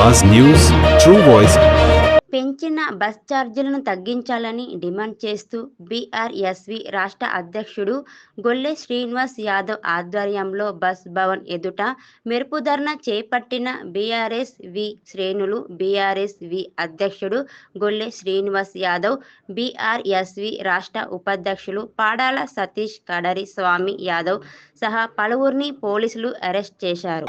Awaz news true voice. పెంచిన bus ఛార్జీలను తగ్గించాలని డిమాండ్ చేస్తూ బీఆర్ఎస్వి రాష్ట్ర అధ్యక్షుడు గొల్లె శ్రీనివాస్ యాదవ్ ఆధ్వర్యంలో బస్ భవన్ ఎదుట మెరుపు ధర్నా చేపట్టిన బీఆర్ఎస్ వి శ్రేణులు బీఆర్ఎస్ వి అధ్యక్షుడు గొల్లె శ్రీనివాస్ యాదవ్ బీఆర్ఎస్వి రాష్ట్ర ఉపాధ్యక్షులు పాడాల సతీష్ కడరి స్వామి యాదవ్ సహా పలువురిని పోలీసులు అరెస్ట్ చేశారు.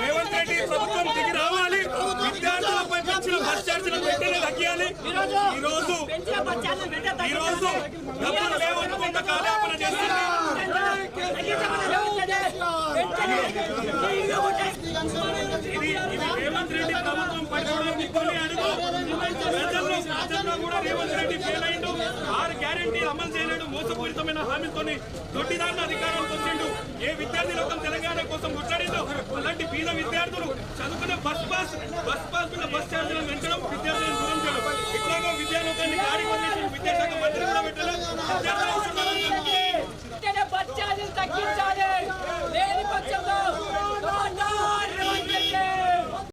రేవంత్ రెడ్డి ప్రభుత్వం దిగి రావాలి విద్యార్థులపై పెంచిన బస్ ఛార్జీలు చేయాలి. ఈ రోజు ఈ రోజు డబ్బులు లేవనుకుంటా కాలాపన చేస్తుంది. ఇది రేవంత్ రెడ్డి ప్రభుత్వం పట్టుకోవడం కొన్ని అడుగు ప్రజల్లో ప్రజల్లో కూడా రేవంత్ రెడ్డి ఫెయిల్ అయిండు. ఆరు గ్యారంటీ అమలు చేయలేడు. మోసపూరితమైన హామీలతోని దొడ్డిదారిన అధికారానికి వచ్చిండు. ఏ విద్యార్థి లోకం తెలంగాణ కోసం కొట్లాడిందో? అలాంటి బీద విద్యార్థులు విద్యాలోకాన్ని గాడి వదిలేసి విద్యాశాఖ మంత్రి కూడా పెట్టారు విద్యార్థుల అవసరాలను వెంటనే బస్ ఛార్జీలు తగ్గించాలి.